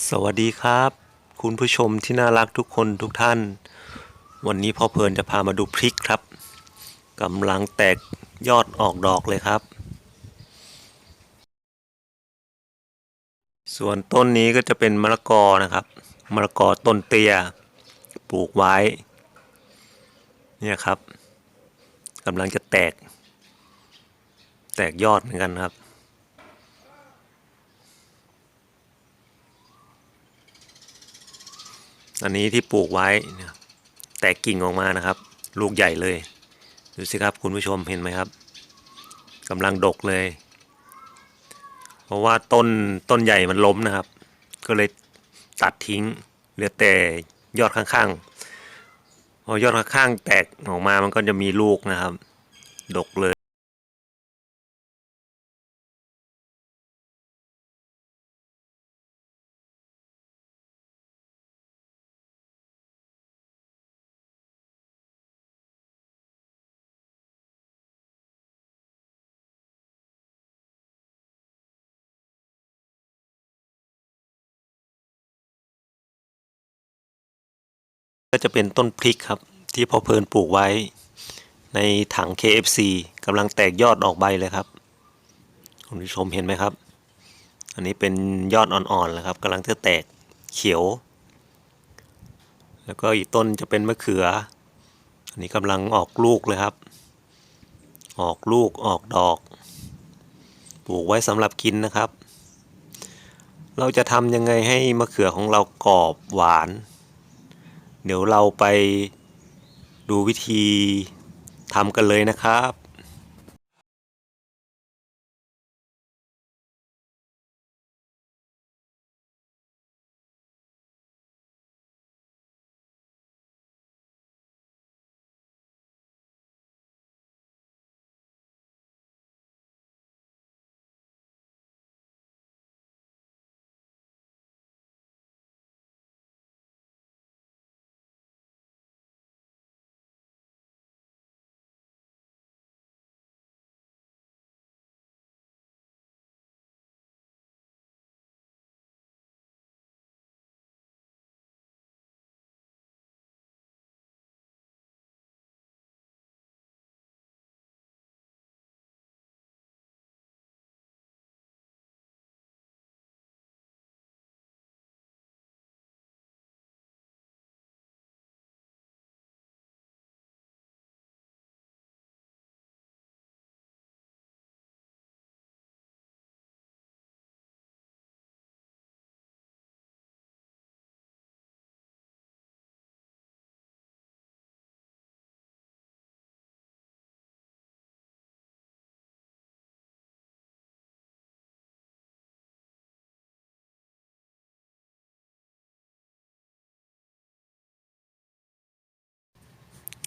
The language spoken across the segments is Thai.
สวัสดีครับ คุณผู้ชมที่น่ารักทุกคนทุกท่าน วันนี้พ่อเพลินจะพามาดูพริกครับกำลังแตกยอดออกดอกเลยครับ ส่วนต้นนี้ก็จะเป็นมะละกอนะครับมะละกอต้นเตี้ยปลูกไว้ เนี่ยครับกำลังจะแตก แตกยอดเหมือนกันครับ อันนี้ที่ปลูกไว้แตกกิ่งออกมานะครับ ลูกใหญ่เลย ดูสิครับคุณผู้ชมเห็นไหมครับกำลังดกเลย เพราะว่าต้นต้นใหญ่มันล้มนะครับ ก็เลยตัดทิ้งเหลือแต่ยอดข้างๆพอยอดข้างๆแตกออกมามันก็จะมีลูกนะครับ ดกเลย ก็จะเป็นต้นพริกครับที่พ่อเพลินปลูกไว้ ในถัง KFC กำลังแตกยอดออกใบเลยครับ คุณผู้ชมเห็นไหมครับ อันนี้เป็นยอดอ่อนๆแล้วครับกำลังจะแตกเขียว แล้วก็อีกต้นจะเป็นมะเขือ อันนี้กำลังออกลูกเลยครับ ออกลูกออกดอก ปลูกไว้สำหรับกินนะครับ เราจะทำยังไงให้มะเขือของเรากรอบหวาน เดี๋ยวเราไปดูวิธีทำกันเลยนะครับ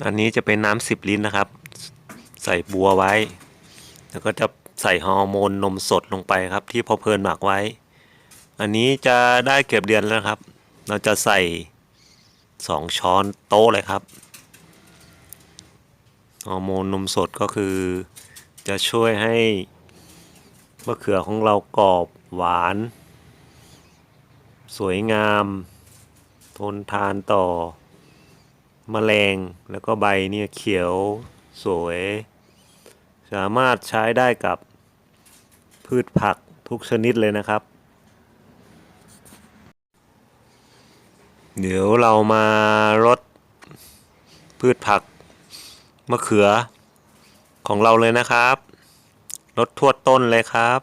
อันนี้จะเป็นน้ำสิบลิตรนะครับ ใส่บัวไว้ แล้วก็จะใส่ฮอร์โมนนมสดลงไปครับ ที่พอเพลินหมักไว้ อันนี้จะได้เก็บเดือนแล้วครับ เราจะใส่สองช้อนโต๊ะเลยครับฮอร์โมนนมสดก็คือ จะช่วยให้มะเขือของเรากรอบหวาน สวยงาม ทนทานต่อ มแมลงแล้วก็ใบเนี่ยเขียวสวย สามารถใช้ได้กับพืชผักทุกชนิดเลยนะครับ เดี๋ยวเรามารดพืชผักมะเขือของเราเลยนะครับรดทั่วต้นเลยครับ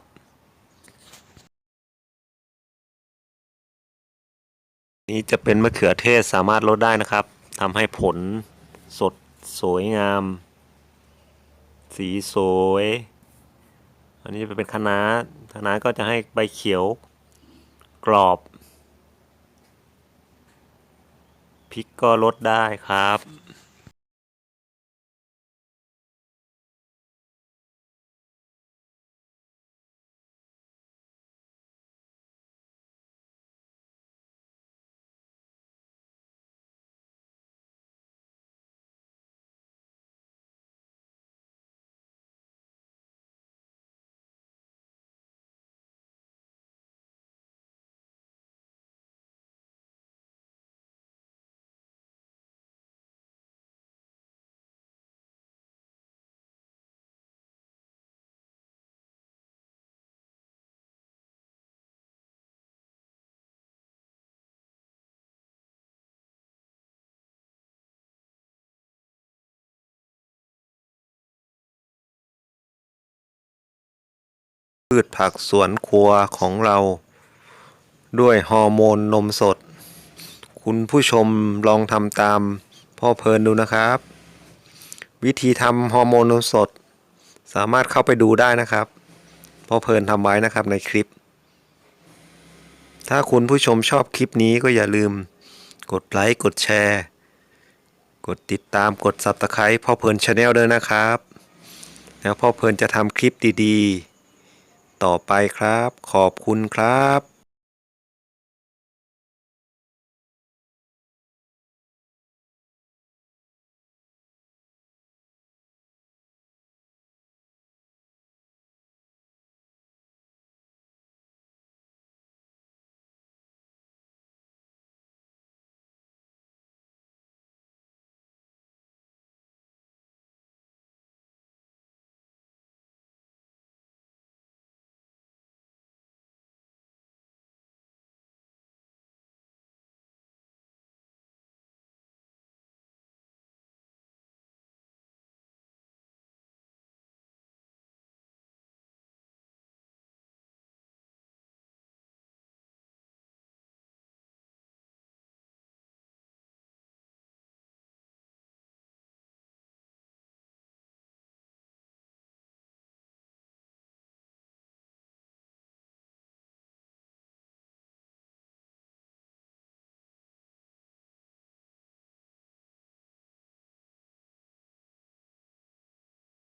นี่จะเป็นมะเขือเทศสามารถลดได้นะครับ ทำให้ผลสดสวยงาม สีสวย อันนี้จะเป็นคะน้าคะน้าก็จะให้ใบเขียวกรอบพริกก็ลดได้ครับ พืชผักสวนครัวของเรา ด้วยฮอร์โมนนมสด คุณผู้ชมลองทำตามพ่อเพลินดูนะครับ วิธีทำฮอร์โมนนมสด สามารถเข้าไปดูได้นะครับพ่อเพลินทำไว้นะครับในคลิป ถ้าคุณผู้ชมชอบคลิปนี้ก็อย่าลืม กดไลค์กดแชร์ กดติดตามกด Subscribe พ่อเพลินชาแนลด้วยนะครับแล้วพ่อเพลินจะทำคลิปดีๆ ต่อไปครับ ขอบคุณครับ